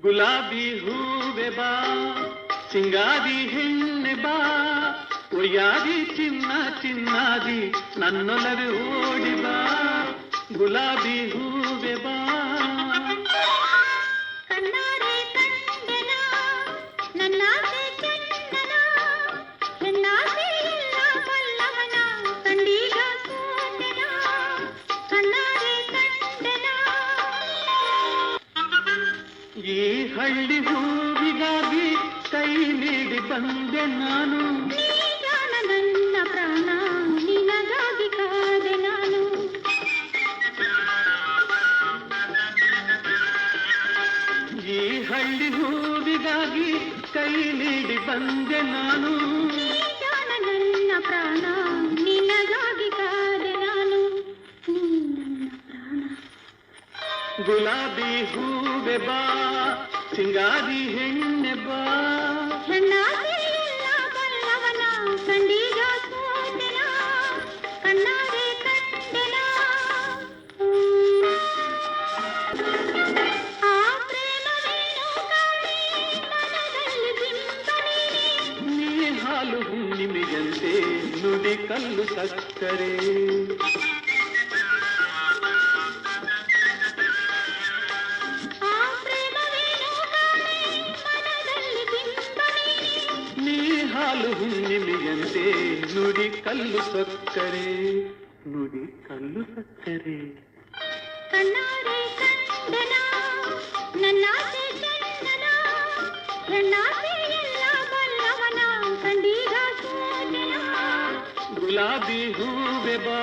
ಗುಲಾಬಿ ಹೂವೆ ಬಾ ಸಿಂಗಾರಿ ಹೆಣ್ಣೆ ಬಾ ಒಯ್ಯಾರಿ ಚಿನ್ನ ಚಿನ್ನಾದಿ ನನ್ನೊಲವೆ ಓಡಿ ಬಾ ಗುಲಾಬಿ ಹೂವೆ ಈ ಹಳ್ಳಿ ಹೂವಿಗಾಗಿ ಕೈ ನೀಡಿ ಬಂದೆ ನಾನು ನೀ ಜಾಣ ನನ್ನ ಪ್ರಾಣ ನಿನಗಾಗಿ ಕಾದೆ ನಾನು ಈ ಹಳ್ಳಿ ಹೂವಿಗಾಗಿ ಕೈ ನೀಡಿ ಬಂದೆ ನಾನು ಗುಲಾಬಿ ಹೂವೆ ಬಾ ಸಿಂಗಾರಿ ಹೆಣ್ಣೆ ಬಾ ಹಾಲು ಹುಣ್ಣಿಮೆಯಂತೆ ನುಡಿ ಕಲ್ಲು ಸಕ್ಕರೆ ಹಾಲು ಹುಣ್ಣಿಮೆಯಂತೆ ನುಡಿ ಕಲ್ಲು ಸಕ್ಕರೆ ನುಡಿ ಕಲ್ಲು ಸಕ್ಕರೆ ಕಣ್ಣಾರೆ ಕಂಡನ ನನ್ನಾಸೆ ಚಂದನ ಹೆಣ್ಣಾಸೆ ಎಲ್ಲ ಬಲ್ಲವನ ಕಂಡೀಗ ಸೋತೆನ ಗುಲಾಬಿ ಹೂವೆ ಬಾ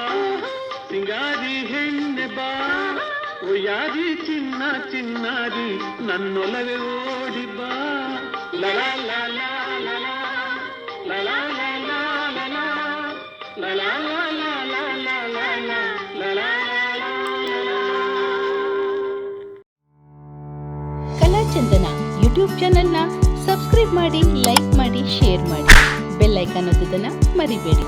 ಸಿಂಗಾರಿ ಹೆಣ್ಣೆ ಬಾ ಒಯ್ಯಾರಿ ಚಿನ್ನ ಚಿನ್ನಾರಿ ನನ್ನೊಲವೆ ಓಡಿ ಬಾ ಲಲಾ ಲಲಾ ಲಲಾ ಕಲಾಚಂದನ ಯೂಟ್ಯೂಬ್ ಚಾನೆಲ್ನ ಸಬ್ಸ್ಕ್ರೈಬ್ ಮಾಡಿ ಲೈಕ್ ಮಾಡಿ ಶೇರ್ ಮಾಡಿ. ಬೆಲ್ ಐಕಾನ್ ಒತ್ತೋದನ್ನ ಮರಿಬೇಡಿ.